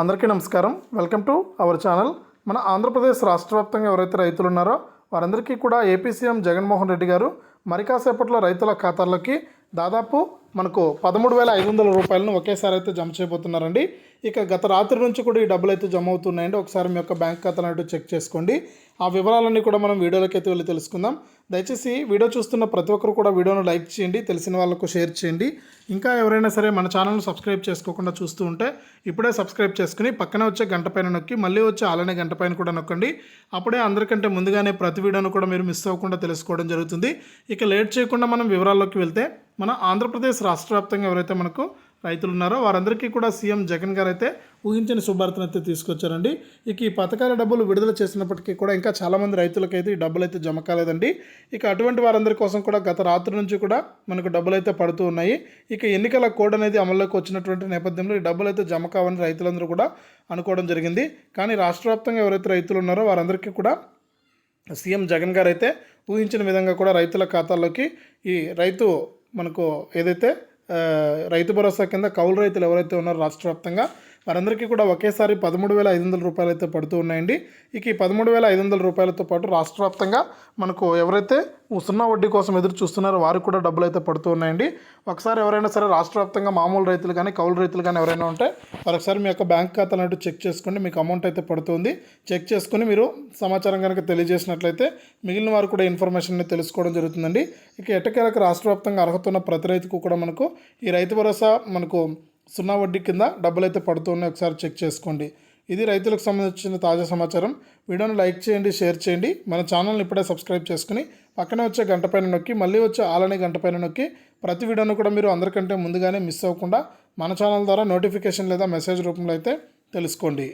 అందరికీ నమస్కారం. Welcome to our channel. మన ఆంధ్రప్రదేశ్ రాష్ట్ర వ్యాప్తంగా ఎవరైతే రైతులు ఉన్నారో వారందరికీ కూడా ఏపీ సీఎం జగన్మోహన్ రెడ్డి గారు మరి కాసేపట్లో రైతుల ఖాతాల్లోకి దాదాపు మనకు పదమూడు వేల ఐదు వందల రూపాయలను ఒకేసారి అయితే జమ చేయబోతున్నారండి. ఇక గత రాత్రి నుంచి కూడా ఈ డబ్బులు అయితే జమ అవుతున్నాయండి. ఒకసారి మీ యొక్క బ్యాంక్ ఖాతాను అటు చెక్ చేసుకోండి. ఆ వివరాలన్నీ కూడా మనం వీడియోలోకి అయితే వెళ్ళి తెలుసుకుందాం. దయచేసి వీడియో చూస్తున్న ప్రతి ఒక్కరు కూడా వీడియోను లైక్ చేయండి తెలిసిన వాళ్ళకు షేర్ చేయండి. ఇంకా ఎవరైనా సరే మన ఛానల్ను సబ్స్క్రైబ్ చేసుకోకుండా చూస్తూ ఉంటే ఇప్పుడే సబ్స్క్రైబ్ చేసుకుని పక్కన వచ్చే గంట పైన నొక్కి మళ్ళీ వచ్చే అలానే గంట పైన కూడా నొక్కండి. అప్పుడే అందరికంటే ముందుగానే ప్రతి వీడియోను కూడా మీరు మిస్ అవ్వకుండా తెలుసుకోవడం జరుగుతుంది. ఇక లేట్ చేయకుండా మనం వివరాల్లోకి వెళ్తే మన ఆంధ్రప్రదేశ్ రాష్ట్ర వ్యాప్తంగా ఎవరైతే మనకు రైతులు ఉన్నారో వారందరికీ కూడా సీఎం జగన్ గారు అయితే ఊహించిన శుభార్తను అయితే తీసుకొచ్చారండి. ఇక ఈ పథకాల డబ్బులు విడుదల చేసినప్పటికీ కూడా ఇంకా చాలామంది రైతులకైతే ఈ డబ్బులు అయితే జమ కాలేదండి. ఇక అటువంటి వారందరి కోసం కూడా గత రాత్రి నుంచి కూడా మనకు డబ్బులు అయితే పడుతూ ఉన్నాయి. ఇక ఎన్నికల కోడ్ అనేది అమల్లోకి వచ్చినటువంటి నేపథ్యంలో ఈ డబ్బులు అయితే జమ కావని రైతులందరూ కూడా అనుకోవడం జరిగింది. కానీ రాష్ట్ర వ్యాప్తంగా ఎవరైతే రైతులు ఉన్నారో వారందరికీ కూడా సీఎం జగన్ గారు అయితే ఊహించిన విధంగా కూడా రైతుల ఖాతాల్లోకి ఈ రైతు మనకు ఏదైతే రైతు భరోసా కింద కౌలు రైతులు ఎవరైతే ఉన్నారో రాష్ట్ర వ్యాప్తంగా వారందరికీ కూడా ఒకేసారి పదమూడు వేల ఐదు వందల రూపాయలు అయితే పడుతూ ఉన్నాయండి. ఇక ఈ పదమూడు వేల ఐదు వందల రూపాయలతో పాటు రాష్ట్ర వ్యాప్తంగా మనకు ఎవరైతే సున్నా వడ్డీ కోసం ఎదురు చూస్తున్నారో వారికి కూడా డబ్బులు అయితే పడుతూ ఉన్నాయండి. ఒకసారి ఎవరైనా సరే రాష్ట్ర వ్యాప్తంగా మామూలు రైతులు కానీ కౌలు రైతులు కానీ ఎవరైనా ఉంటే మరొకసారి మీ యొక్క బ్యాంక్ ఖాతాను అంటూ చెక్ చేసుకోండి మీకు అమౌంట్ అయితే పడుతుంది. చెక్ చేసుకుని మీరు సమాచారం కనుక తెలియజేసినట్లయితే మిగిలిన వారు కూడా ఇన్ఫర్మేషన్ తెలుసుకోవడం జరుగుతుందండి. ఇక ఎట్టకేలకు రాష్ట్ర వ్యాప్తంగా అర్హత ఉన్న ప్రతి రైతుకు కూడా మనకు ఈ రైతు భరోసా మనకు సున్నా వడ్డీ కింద డబ్బులు అయితే పడుతున్నాయి ఒకసారి చెక్ చేసుకోండి. ఇది రైతులకు సంబంధించిన తాజా సమాచారం. వీడియోను లైక్ చేయండి షేర్ చేయండి. మన ఛానల్ని ఇప్పుడే సబ్స్క్రైబ్ చేసుకుని పక్కనే వచ్చే గంట పైన నొక్కి మళ్ళీ వచ్చే ఆలనే గంట పైన నొక్కి ప్రతి వీడియోను కూడా మీరు అందరికంటే ముందుగానే మిస్ అవ్వకుండా మన ఛానల్ ద్వారా నోటిఫికేషన్ లేదా మెసేజ్ రూపంలో అయితే తెలుసుకోండి.